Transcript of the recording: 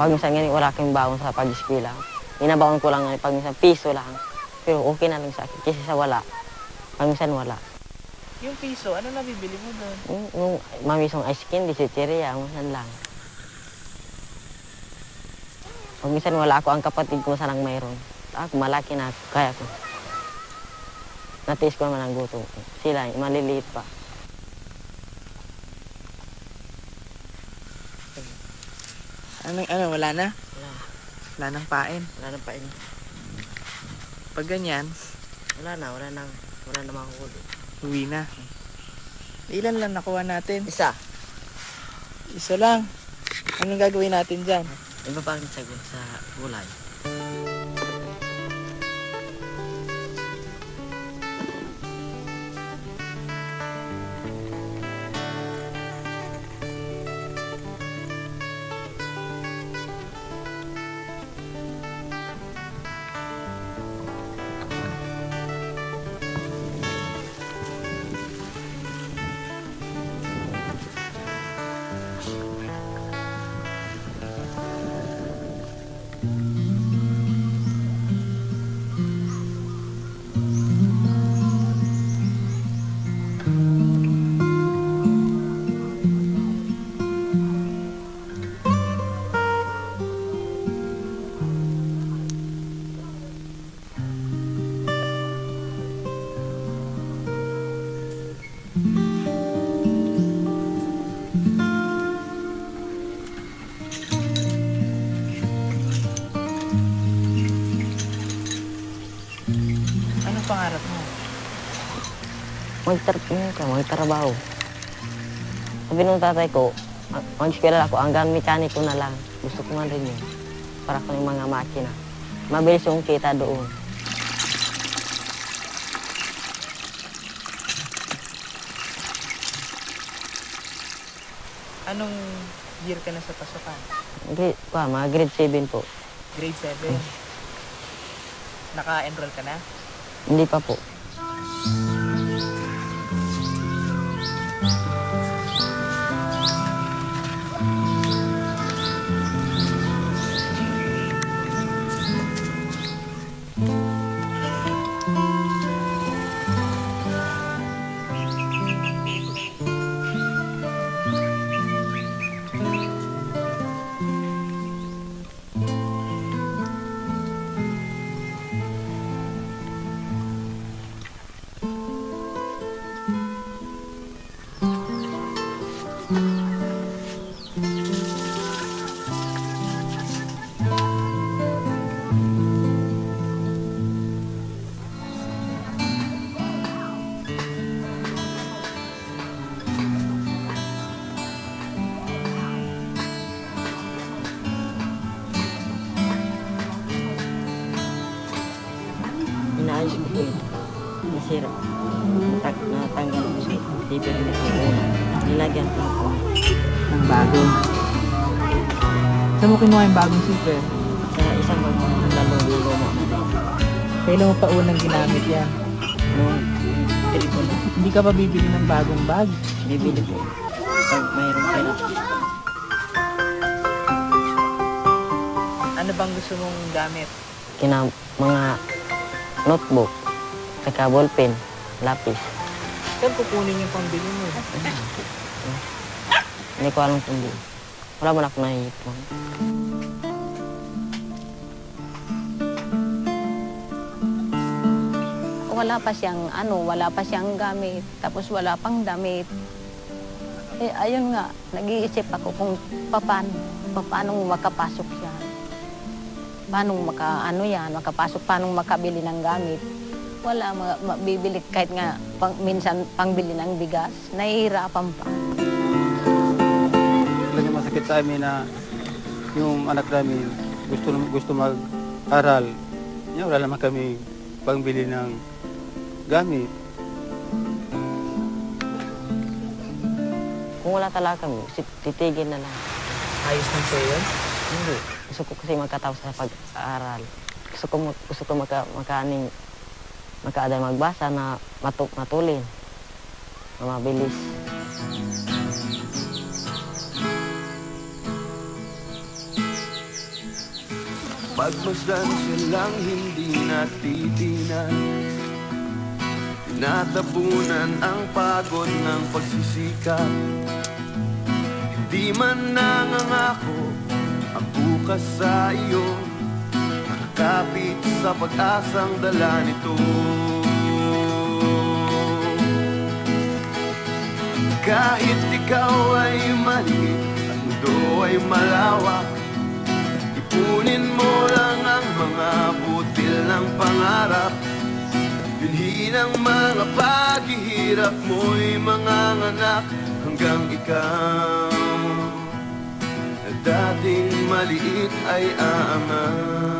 Pag minsan ganyan, wala kaming baon sa pag-eskwela. Inabaon ko lang pag minsan piso lang. Pero okay na lang sa akin, kasi sa wala. Pag minsan wala. Yung piso, ano nabibili mo doon? Yung, yung mamisong ice candy, si Cheria, minsan lang. Pag minsan wala ako, ang kapatid ko sanang mayroon. Ako, malaki na, kaya ko. Natiis ko naman ang gutom. Sila, maliliit pa. Anong, ano, wala na? Wala, Wala nang pain. wala na pa ini. Pag ganyan, Wala na, wala na, wala na makahuli. uwi na. Ilan lang nakuha natin? Isa, Isa lang. Anong gagawin natin dyan? iba pa ang sagot sa gulay. Mm-hmm. Anong pangarap mo? Magtar ka, magtrabaho. Sabi nung tatay ko, mag- mag-eskwela ako, hanggang mekaniko na lang. Gusto ko man rin yun. Para ko yung mga makina. Mabilis yung kita doon. Anong year ka na sa pasukan? Grade, pa, mga grade 7 po. Grade 7. Naka-enroll ka na? Hindi pa po. Inaayos ko po ito. Nasira. Natag, natanggal ko sa TV rin ko una. Nilagyan ko po. Ng bago. Saan mo kinuha yung bagong zipper? Sa isang maglalong lulo mo na rin. Kailan mo pa unang ginamit yan? Noong trip ko na, Hindi ka ba bibili ng bagong bag? bibili ko. Pag mayroong pera. Ano bang gusto mong gamit? Kina mga notebook, saka ballpen, lapis. Saan kukunin yung pambili mo? Hindi ko alam kung di. Wala man ako nahihipon. wala pa siyang ano, wala pa siyang gamit, tapos wala pang damit. Eh, ayun nga, nag-iisip ako kung paano, paano makapasok siya. Paano maka, ano yan, makapasok, paano makabili ng gamit. Wala, ma, mabibili kahit nga pang, minsan pangbili ng bigas, nahihirapan pa. Talagang masakit sa amin na yung anak namin gusto gusto mag-aral. Yan, wala naman kami pangbili ng gamit. Kung wala talaga kami, titigil na lang. Ayos ng yun? Hindi. Gusto ko kasi magkatapos sa pag-aaral. Gusto ko, gusto ko maka, makaning, makaaday magbasa na matu, matulin. Na mabilis. Pagmasdan silang hindi natitinan Tinatabunan ang pagod ng pagsisikap Hindi man nangangako ang bukas sa iyo Nakakapit sa pag-asang dala nito. Kahit ikaw ay mali At mundo ay malawak Ipunin mo lang ang mga butil ng pangarap. Binhi ng mga paghihirap mo'y mga anak Hanggang ikaw. Na dating maliit ay aangat